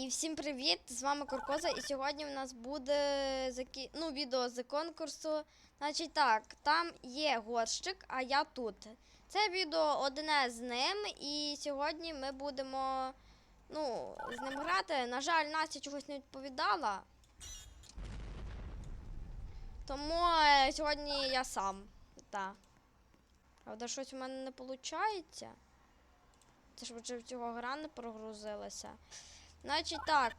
І всім привіт! З вами Коркоза. І сьогодні в нас буде закі... ну, відео з конкурсу. Значить так, там є горщик, а я тут. Це відео одне з ним, і сьогодні ми будемо ну, з ним грати. На жаль, Настя чогось не відповідала. Тому е, сьогодні я сам. Так. Правда, щось у мене не виходить. Це ж вже в цього гра не прогрузилася. Значить так.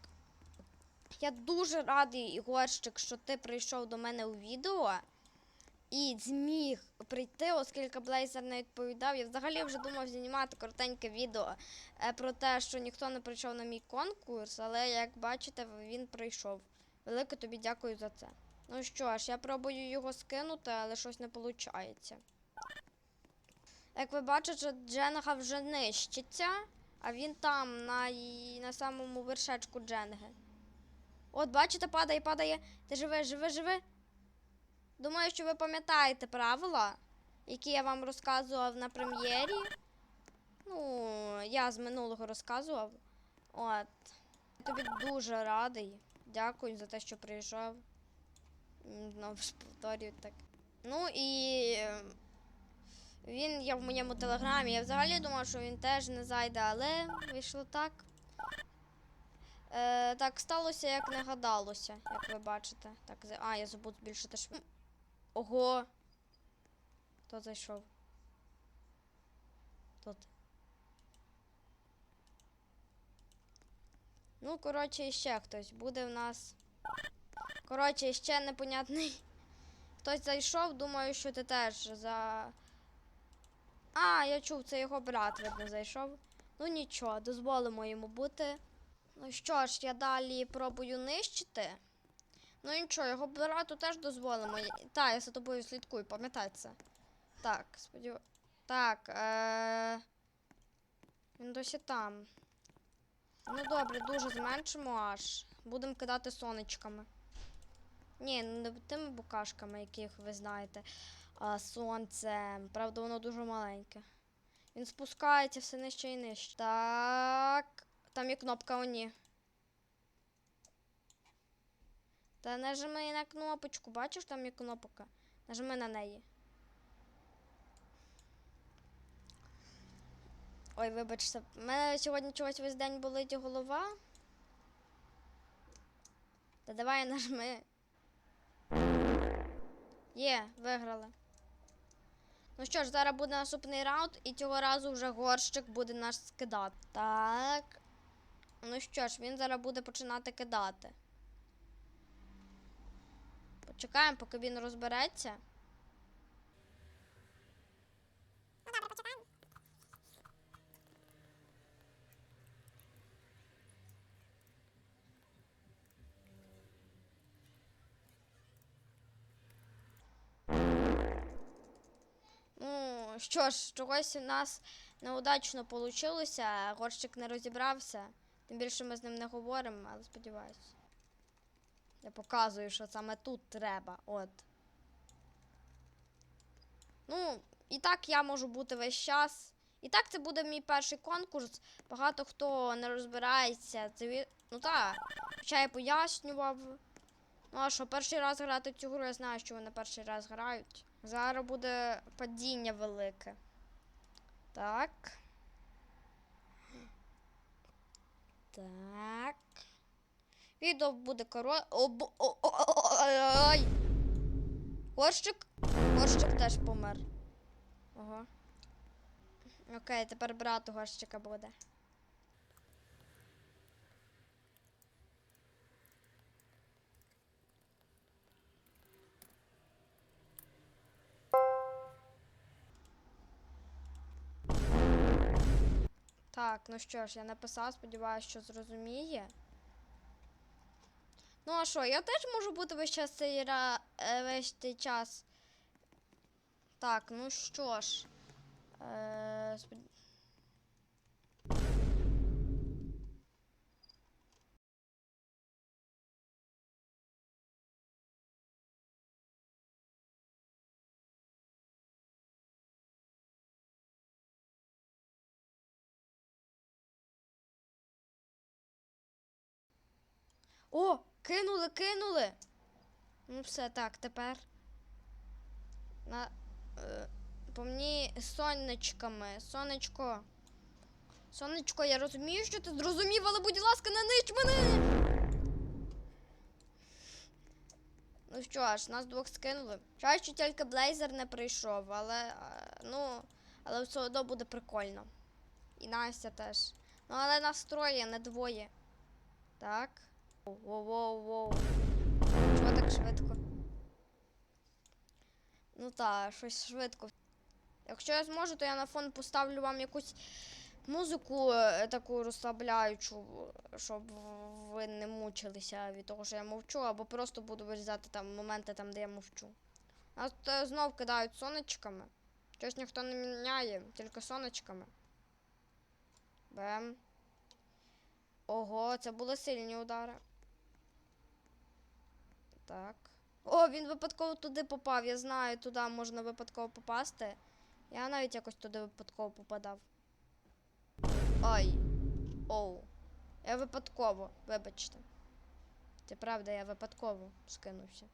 Я дуже радий, Ігорчик, що ти прийшов до мене у відео і зміг прийти, оскільки Блейзер не відповідав. Я взагалі вже думав знімати коротеньке відео е, про те, що ніхто не прийшов на мій конкурс, але як бачите, він прийшов. Велике тобі дякую за це. Ну що ж, я пробую його скинути, але щось не виходить. Як ви бачите, Дженга вже нищиться, а він там, на, на самому вершечку Дженги. От, бачите, падає, падає. Ти живи, живи, живи. Думаю, що ви пам'ятаєте правила, які я вам розказував на прем'єрі. Ну, я з минулого розказував. От. Тобі дуже радий. Дякую за те, що прийшов. Знову ж повторюю так. Ну і. Він є в моєму телеграмі. Я взагалі думав, що він теж не зайде, але вийшло так. Е, так сталося, як не гадалося, як ви бачите. Так, а, я забув збільшити ш... М, Ого. Хто зайшов? Тут. Ну, коротше, ще хтось буде в нас. Коротше, ще непонятний. Хтось зайшов, думаю, що ти теж за. А, я чув, це його брат, видно, зайшов. Ну нічого, дозволимо йому бути. Ну що ж, я далі пробую нищити. Ну нічого, його брату теж дозволимо. Так, я за тобою слідкую, пам'ятай це. Так, сподів... Так, е... він досі там. Ну добре, дуже зменшимо аж. Будемо кидати сонечками. Ні, не тими букашками, яких ви знаєте, сонцем. Правда, воно дуже маленьке. Він спускається все нижче і нижче. Так. Там є кнопка, о ні. Та нажми на кнопочку, бачиш, там є кнопка. Нажми на неї. Ой, вибачте, в мене сьогодні чогось весь день болить голова. Та давай нажми. Є, виграли. Ну що ж, зараз буде наступний раунд, і цього разу вже горщик буде нас скидати. Так. Ну що ж, він зараз буде починати кидати. Почекаємо, поки він розбереться. Ну, що ж, чогось у нас неудачно вийшло, горщик не розібрався. Тим більше ми з ним не говоримо, але сподіваюся. Я показую, що саме тут треба. От. Ну, і так я можу бути весь час. І так це буде мій перший конкурс. Багато хто не розбирається. Це Ну так. Хоча я пояснював. Ну а що, перший раз грати цю гру, я знаю, що вони перший раз грають. Зараз буде падіння велике. Так. Так. Відео буде коро... Об... о- о- о- Ай! Горщик? Теж помер. Ого. Окей, тепер брат у горщика буде. Так, ну що ж, я написав, сподіваюся, що зрозуміє. Ну а що, я теж можу бути весь час цей е, весь цей час. Так, ну що ж. Е... О, кинули, кинули. Ну все, так, тепер. На, е, по мені сонечками. Сонечко. Сонечко, я розумію, що ти зрозумів, але будь ласка, не нич мене. Ну що ж, нас двох скинули. Жаль, що тільки Блейзер не прийшов, але е, ну, але все одно буде прикольно. І Настя теж. Ну, але нас троє, не двоє. Так. Воу-воу-воу. Чого так швидко? Ну так, щось швидко. Якщо я зможу, то я на фон поставлю вам якусь музику е, таку розслабляючу, щоб ви не мучилися від того, що я мовчу, або просто буду вирізати там моменти там, де я мовчу. Нас е, знов кидають сонечками. Щось ніхто не міняє, тільки сонечками. Бем. Ого, це були сильні удари. Так. О, він випадково туди попав. Я знаю, туди можна випадково попасти. Я навіть якось туди випадково попадав. Ай. Оу. Я випадково, вибачте. Це правда, я випадково скинувся.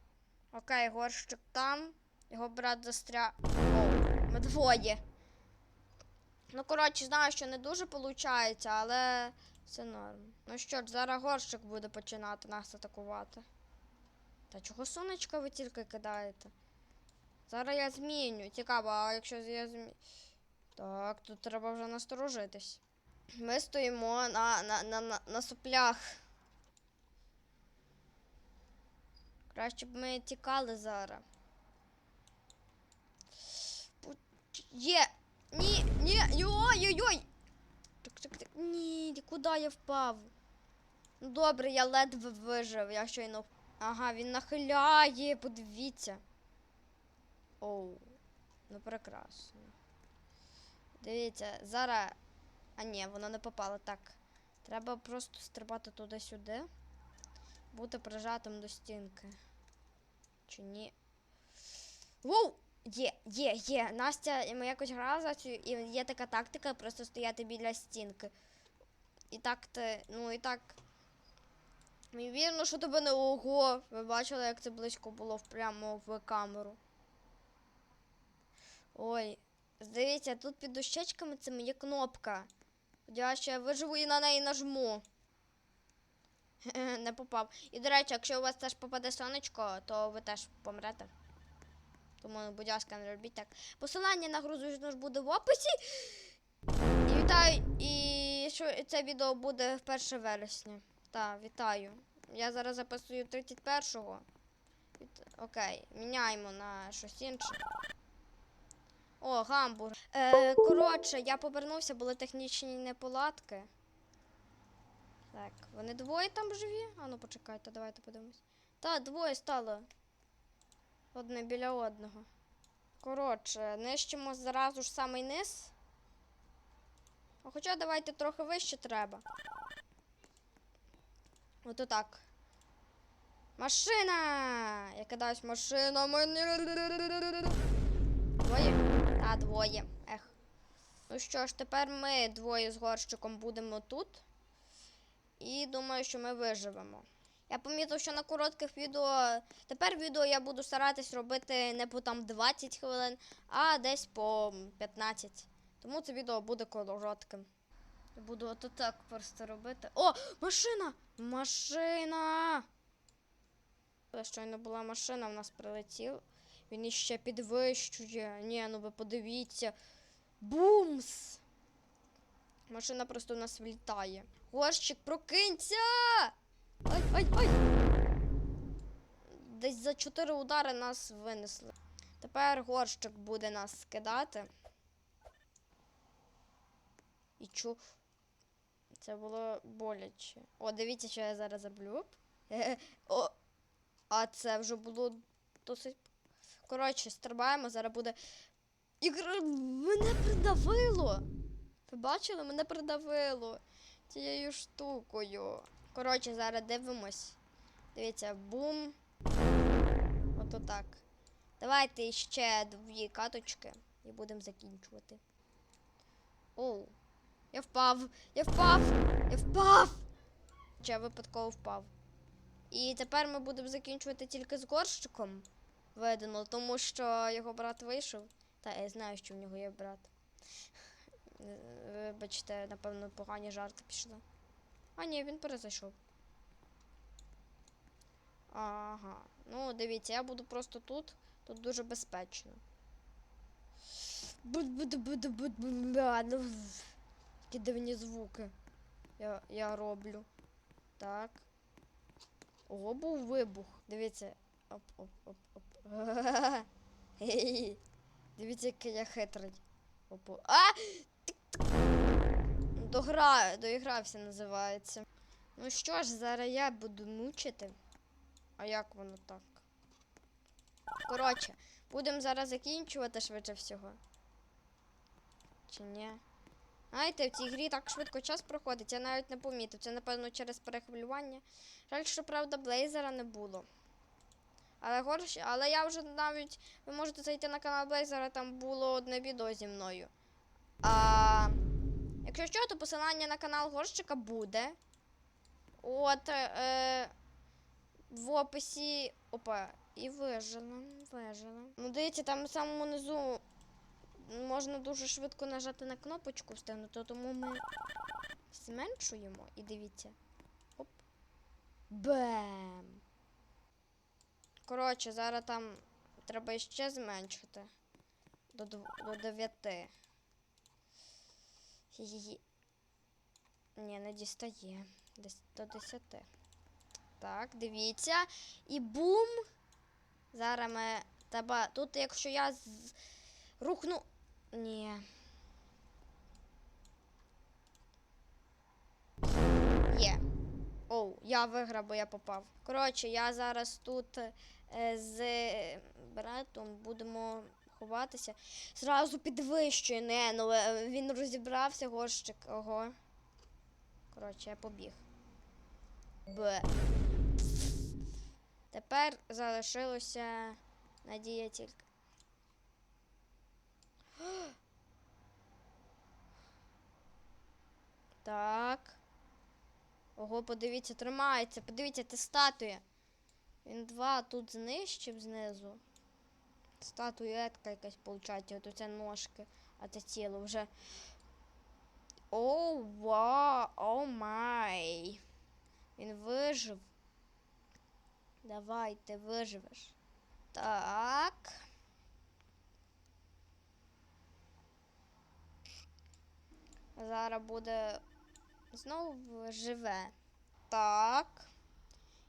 Окей, горщик там. Його брат застряг. Оу, ми двоє. Ну, коротше, знаю, що не дуже виходить, але все норм. Ну що ж, зараз горщик буде починати нас атакувати. Та чого сонечка ви тільки кидаєте? Зараз я зміню. Цікаво, а якщо я зміню. Так, тут треба вже насторожитись. Ми стоїмо на, на, на, на, на соплях. Краще б ми тікали зараз. Є! Ні, ні, ой-ой-ой! Так, так. Ні, куди я впав? Ну добре, я ледве вижив, я щойно. Ага, він нахиляє, подивіться. Оу, ну прекрасно. Дивіться, зараз. А ні, воно не попало. Так. Треба просто стрибати туди-сюди. Бути прижатим до стінки. Чи ні? Воу! Є, є, є. Настя, ми якось грали за цю, і є така тактика просто стояти біля стінки. І так ти, ну і так. Ймовірно, що тебе не ого. Ви бачили, як це близько було прямо в камеру. Ой, дивіться, тут під дощечками це є кнопка. Я виживу і на неї нажму. Не попав. І, до речі, якщо у вас теж попаде сонечко, то ви теж помрете. Тому, будь ласка, не робіть так. Посилання на гру, звісно ж, буде в описі. І вітаю. І що це відео буде в 1 вересня. Так, вітаю. Я зараз записую 31-го. Віт- Окей, міняємо на щось інше. О, гамбург. Е, коротше, я повернувся, були технічні неполадки. Так, вони двоє там живі? А ну почекайте, давайте подивимось. Та, двоє стало. Одне біля одного. Коротше, нищимо зразу ж самий низ. Хоча давайте трохи вище треба. Ото так. Машина! Я кидаюсь машинами. Двоє? Та, двоє. Ех. Ну що ж, тепер ми двоє з горщиком будемо тут. І думаю, що ми виживемо. Я помітив, що на коротких відео. Тепер відео я буду старатись робити не по там 20 хвилин, а десь по 15. Тому це відео буде коротким. Я буду ото так просто робити. О, машина! Машина! Щойно була машина, в нас прилетів. Він іще підвищує. Ні, ну ви подивіться. Бумс! Машина просто в нас влітає. Горщик, прокинься! Ай, ай, ай! Десь за чотири удари нас винесли. Тепер горщик буде нас скидати. І чу. Це було боляче. О, дивіться, що я зараз заблю. О, а це вже було досить. Коротше, стрибаємо, зараз буде. Ігр... Мене придавило! Ви бачили? Мене придавило цією штукою. Коротше, зараз дивимось. Дивіться, бум. Ото так. Давайте ще дві каточки і будемо закінчувати. Оу. Я впав! Я впав! Я впав! Чи я випадково впав? І тепер ми будемо закінчувати тільки з горщиком видано, тому що його брат вийшов. Та я знаю, що в нього є брат. Е, Вибачте, напевно, погані жарти пішли. А, ні, він перезайшов. Ага. Ну, дивіться, я буду просто тут. Тут дуже безпечно. Буд-буд-буд-буд-буд. Які дивні звуки. Я, я роблю. Так. Ого, був вибух. Дивіться. Оп, оп, оп, оп. Гей. Дивіться, який я хитрий. Опу. А! Догра... Доігрався називається. Ну що ж, зараз я буду мучити. А як воно так? Коротше, будемо зараз закінчувати швидше всього. Чи ні? Знаєте, в цій грі так швидко час проходить, я навіть не помітив. Це, напевно, через перехвилювання. Жаль, що правда, блейзера не було. Але горш... але я вже навіть. Ви можете зайти на канал Блейзера, там було одне відео зі мною. А... Якщо що, то посилання на канал Горщика буде. От е... в описі. Опа, і вижила, вижила. Ну, дивіться, там в самому низу можна дуже швидко нажати на кнопочку встигнути, тому ми зменшуємо і дивіться. Оп. Бем. Коротше, зараз там треба ще зменшити. До, до 9. Хі-хі-хі. Ні, не дістає. Десь до 10. Так, дивіться. І бум. Зараз ми. Треба. Тут, якщо я з... рухну. Ні. Є. Оу, я виграв, бо я попав. Коротше, я зараз тут е, з братом будемо ховатися. Зразу підвищує. Не, ну е, він розібрався, горщик. Ого. Коротше, я побіг. Б. Тепер залишилося надія тільки. Так. Ого, подивіться, тримається. Подивіться, це статуя. Він два тут знищив знизу. Статуетка якась виходить, от оце ножки, а це тіло вже. О, вау, о май. Він вижив. Давай, ти виживеш. Так. Зараз буде знову живе. Так.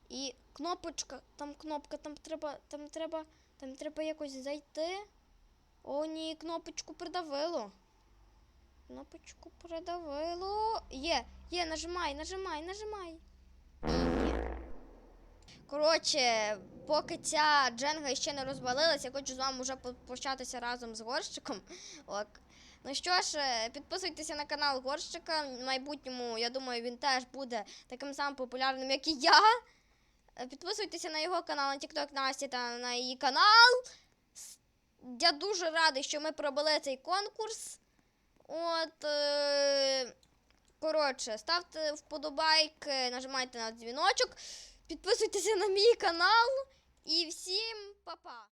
І кнопочка, там кнопка, там треба, там треба, там треба якось зайти. О, ні, кнопочку придавило. Кнопочку придавило. Є, є, нажимай, нажимай, нажимай. Коротше, поки ця дженга ще не розвалилась, я хочу з вами вже по- початися разом з горщиком. Ну що ж, е, підписуйтеся на канал Горщика. В майбутньому, я думаю, він теж буде таким самим популярним, як і я. Е, Підписуйтеся на його канал, на TikTok Насті та на її канал. Я дуже радий, що ми пробили цей конкурс. От. Е- коротше, ставте вподобайки, нажимайте на дзвіночок, підписуйтеся на мій канал і всім па-па!